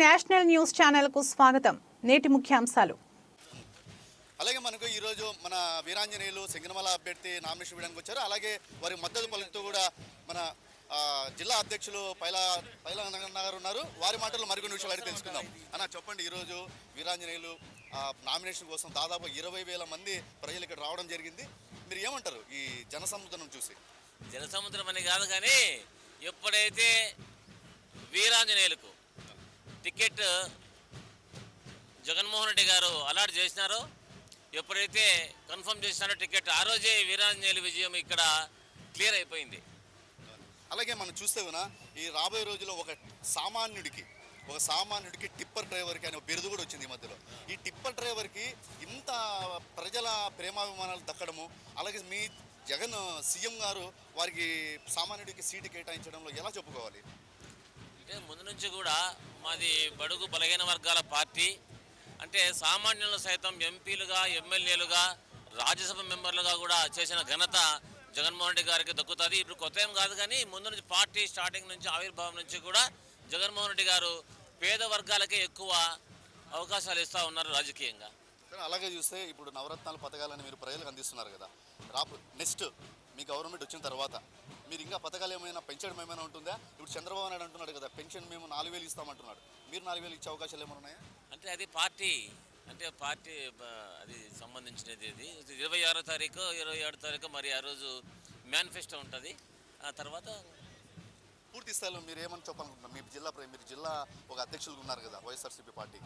National news ఛానల్కు స్వాగతం. నేటి ముఖ్యాంశాలు. అలాగే మనకు ఈరోజు మన వీరాంజనేయులు సింగనమల అభ్యర్థి నామినేషన్ వేయడానికి వచ్చారు. అలాగే వారి మద్దతు పలుకుతూ కూడా మన జిల్లా అధ్యక్షులు పైలా పైలా గారు ఉన్నారు. వారి మాటల్లో మరికొన్ని విషయాలు అడిగి తెలుసుకుందాం. అన్న చెప్పండి ఈరోజు వీరాంజనేయులు నామినేషన్ కోసం దాదాపు ఇరవై వేల మంది ప్రజలు ఇక్కడ రావడం జరిగింది. మీరు ఏమంటారు ఈ జనసముద్రం చూసి? జనసముద్రం అని కాదు కానీ ఎప్పుడైతే వీరాంజనేయులకు టికెట్ జగన్మోహన్ రెడ్డి గారు అలాట్ చేసినారో ఎప్పుడైతే కన్ఫర్మ్ చేసినారో టికెట్ ఆ రోజే వీరాంజనేయుల విజయం ఇక్కడ క్లియర్ అయిపోయింది. అలాగే మనం చూస్తే ఈ రాబోయే రోజుల్లో ఒక సామాన్యుడికి ఒక సామాన్యుడికి టిప్పర్ డ్రైవర్కి అనే ఒక బిరుదు కూడా వచ్చింది ఈ మధ్యలో. ఈ టిప్పర్ డ్రైవర్కి ఇంత ప్రజల ప్రేమాభిమానాలు దక్కడము అలాగే మీ జగన్ సీఎం గారు వారికి సామాన్యుడికి సీటు కేటాయించడంలో ఎలా చెప్పుకోవాలి? అంటే ముందు నుంచి కూడా మాది బడుగు బలహీన వర్గాల పార్టీ. అంటే సామాన్యులు సైతం ఎంపీలుగా ఎమ్మెల్యేలుగా రాజ్యసభ మెంబర్లుగా కూడా చేసిన ఘనత జగన్మోహన్ రెడ్డి గారికి దక్కుతుంది. ఇప్పుడు కొత్త ఏం కాదు కానీ ముందు నుంచి పార్టీ స్టార్టింగ్ నుంచి ఆవిర్భావం నుంచి కూడా జగన్మోహన్ రెడ్డి గారు పేద వర్గాలకే ఎక్కువ అవకాశాలు ఇస్తూ ఉన్నారు రాజకీయంగా. అలాగే చూస్తే ఇప్పుడు నవరత్నాల పథకాలని మీరు ప్రజలకు అందిస్తున్నారు కదా. రాపు నెక్స్ట్ మీ గవర్నమెంట్ వచ్చిన తర్వాత మీరు ఇంకా పథకాలు ఏమైనా పెంచడం ఏమైనా ఉంటుందా? ఇప్పుడు చంద్రబాబు నాయుడు అంటున్నాడు కదా పెన్షన్ మేము నాలుగు వేలు ఇస్తామంటున్నాడు. మీరు నాలుగు వేలు ఇచ్చే అవకాశాలు ఏమైనా ఉన్నాయా? అంటే అది పార్టీ అంటే పార్టీ అది సంబంధించినది ఇది ఇరవై ఆరో తారీఖు ఇరవై ఏడో తారీఖు మరి ఆ రోజు మేనిఫెస్టో ఉంటుంది. ఆ తర్వాత పూర్తి స్థాయిలో మీరు ఏమని చెప్పాలనుకుంటున్నారు? మీ జిల్లా మీరు జిల్లా ఒక అధ్యక్షులు ఉన్నారు కదా వైఎస్ఆర్సీపీ పార్టీ.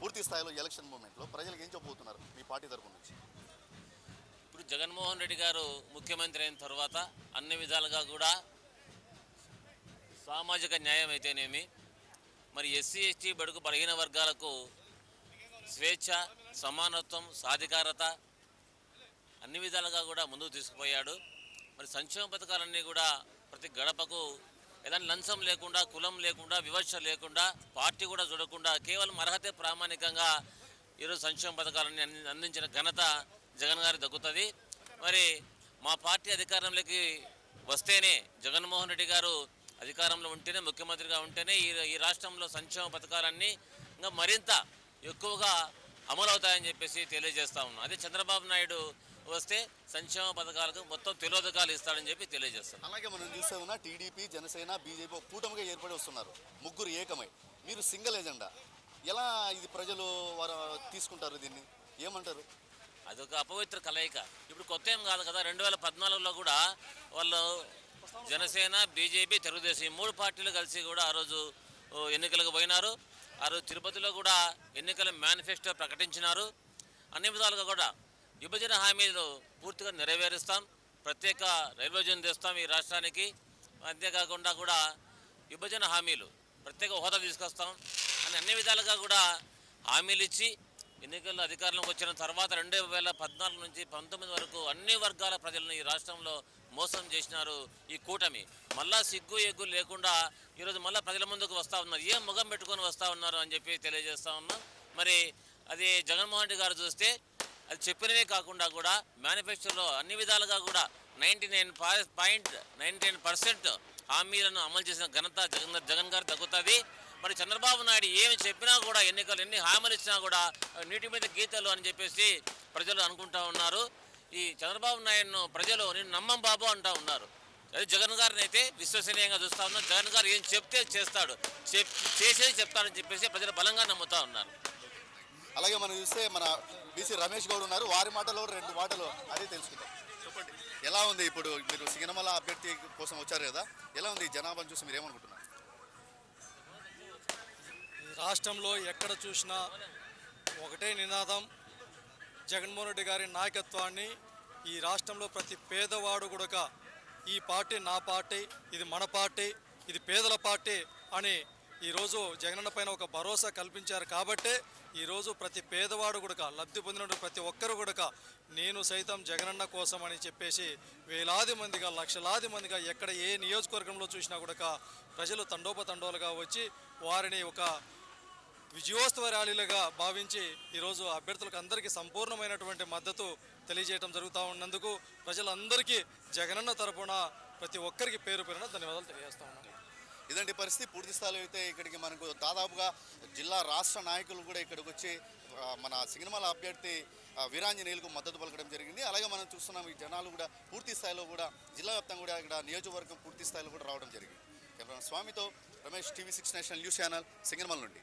పూర్తి స్థాయిలో ఎలక్షన్ మూమెంట్లో ప్రజలకు ఏం చెప్పబోతున్నారు మీ పార్టీ తరపు నుంచి? జగన్మోహన్ రెడ్డి గారు ముఖ్యమంత్రి అయిన తర్వాత అన్ని విధాలుగా కూడా సామాజిక న్యాయం అయితేనేమి మరి ఎస్సీ ఎస్టీ బడుగు బలహీన వర్గాలకు స్వేచ్ఛ సమానత్వం సాధికారత అన్ని విధాలుగా కూడా ముందుకు తీసుకుపోయాడు. మరి సంక్షేమ పథకాలన్నీ కూడా ప్రతి గడపకు ఎలాంటి లంచం లేకుండా కులం లేకుండా వివక్ష లేకుండా పార్టీ కూడా చూడకుండా కేవలం అర్హతే ప్రామాణికంగా ఈరోజు సంక్షేమ పథకాలన్నీ అంది- అందించిన ఘనత జగన్ గారి దక్కుతుంది మరి మా పార్టీ అధికారంలోకి వస్తేనే జగన్మోహన్ రెడ్డి గారు అధికారంలో ఉంటేనే ముఖ్యమంత్రిగా ఉంటేనే ఈ ఈ రాష్ట్రంలో సంక్షేమ పథకాలన్నీ ఇంకా మరింత ఎక్కువగా అమలవుతాయని చెప్పేసి తెలియజేస్తా ఉన్నాం. అదే చంద్రబాబు నాయుడు వస్తే సంక్షేమ పథకాలకు మొత్తం తిలోదకాలు ఇస్తాడని చెప్పి తెలియజేస్తాం. అలాగే మనం చూస్తే ఉన్న టీడీపీ జనసేన బీజేపీ కూటమిగా ఏర్పడి వస్తున్నారు. ముగ్గురు ఏకమై. మీరు సింగిల్ ఎజెండా ఎలా ఇది ప్రజలు వారు తీసుకుంటారు దీన్ని? ఏమంటారు? అదొక అపవిత్ర కలయిక. ఇప్పుడు కొత్త ఏం కాదు కదా రెండు వేల పద్నాలుగులో కూడా వాళ్ళు జనసేన బీజేపీ తెలుగుదేశం ఈ మూడు పార్టీలు కలిసి కూడా ఆ రోజు ఎన్నికలకు పోయినారు. ఆ రోజు తిరుపతిలో కూడా ఎన్నికల మేనిఫెస్టో ప్రకటించినారు. అన్ని విధాలుగా కూడా విభజన హామీలు పూర్తిగా నెరవేరుస్తాం. ప్రత్యేక రైల్వే జోన్ తెస్తాం ఈ రాష్ట్రానికి. అంతేకాకుండా కూడా విభజన హామీలు ప్రత్యేక హోదా తీసుకొస్తాం అని అన్ని విధాలుగా కూడా హామీలు ఇచ్చి ఎన్నికల్లో అధికారంలోకి వచ్చిన తర్వాత రెండు వేల పద్నాలుగు నుంచి పంతొమ్మిది వరకు అన్ని వర్గాల ప్రజలను ఈ రాష్ట్రంలో మోసం చేసినారు ఈ కూటమి. మళ్ళా సిగ్గు ఎగ్గు లేకుండా ఈరోజు మళ్ళీ ప్రజల ముందుకు వస్తూ ఉన్నారు. ఏం ముఖం పెట్టుకొని వస్తూ ఉన్నారు అని చెప్పి తెలియజేస్తా ఉన్నాం. మరి అది జగన్మోహన్ రెడ్డి గారు చూస్తే అది చెప్పినవే కాకుండా కూడా మేనిఫెస్టోలో అన్ని విధాలుగా కూడా ninety nine point ninety nine percent హామీలను అమలు చేసిన ఘనత జగన్ జగన్ గారు తగ్గుతుంది మరి చంద్రబాబు నాయుడు ఏమి చెప్పినా కూడా ఎన్నికలు ఎన్ని హామీలు ఇచ్చినా కూడా నీటి మీద గీతలు అని చెప్పేసి ప్రజలు అనుకుంటా ఉన్నారు. ఈ చంద్రబాబు నాయుడును ప్రజలు నేను నమ్మం బాబు అంటా ఉన్నారు. అదే జగన్ గారిని అయితే విశ్వసనీయంగా చూస్తా ఉన్నారు. జగన్ గారు ఏం చెప్తే చేస్తాడు. చెప్ చేసేది చెప్తాడని చెప్పేసి ప్రజలు బలంగా నమ్ముతా ఉన్నారు. అలాగే మనం చూస్తే మన బీసీ రమేష్ గౌడ్ ఉన్నారు. వారి మాటలో రెండు మాటలు అదే తెలుసుకుందాం. చెప్పండి. ఎలా ఉంది ఇప్పుడు మీరు సినిమాల అభ్యర్థి కోసం వచ్చారు కదా? ఎలా ఉంది ఈ జనాభాను చూసి మీరు ఏమనుకుంటున్నారు? రాష్ట్రంలో ఎక్కడ చూసినా ఒకటే నినాదం. జగన్మోహన్ రెడ్డి గారి నాయకత్వాన్ని ఈ రాష్ట్రంలో ప్రతి పేదవాడు కూడా ఈ పార్టీ నా పార్టీ ఇది మన పార్టీ ఇది పేదల పార్టీ అని ఈరోజు జగనన్న పైన ఒక భరోసా కల్పించారు కాబట్టే ఈరోజు ప్రతి పేదవాడు కూడా లబ్ధి పొందిన ప్రతి ఒక్కరు కూడా నేను సైతం జగనన్న కోసం అని చెప్పేసి వేలాది మందిగా లక్షలాది మందిగా ఎక్కడ ఏ నియోజకవర్గంలో చూసినా కూడా ప్రజలు తండోపతండోలుగా వచ్చి వారిని ఒక విజయోత్సవ ర్యాలీలుగా భావించి ఈరోజు అభ్యర్థులకు అందరికీ సంపూర్ణమైనటువంటి మద్దతు తెలియజేయడం జరుగుతూ ఉన్నందుకు ప్రజలందరికీ జగనన్న తరపున ప్రతి ఒక్కరికి పేరు పేరున ధన్యవాదాలు తెలియజేస్తా ఉన్నాను ఇదండి పరిస్థితి. పూర్తి స్థాయిలో అయితే ఇక్కడికి మనకు దాదాపుగా జిల్లా రాష్ట్ర నాయకులు కూడా ఇక్కడికి వచ్చి మన సినిమాల అభ్యర్థి వీరాంజనేయులకు మద్దతు పలకడం జరిగింది. అలాగే మనం చూస్తున్నాం ఈ జనాలు కూడా పూర్తి స్థాయిలో కూడా జిల్లా వ్యాప్తంగా కూడా ఇక్కడ నియోజకవర్గం పూర్తి స్థాయిలో కూడా రావడం జరిగింది. కెమెరా స్వామితో Ramesh TV six national news channel Singanamala నుండి.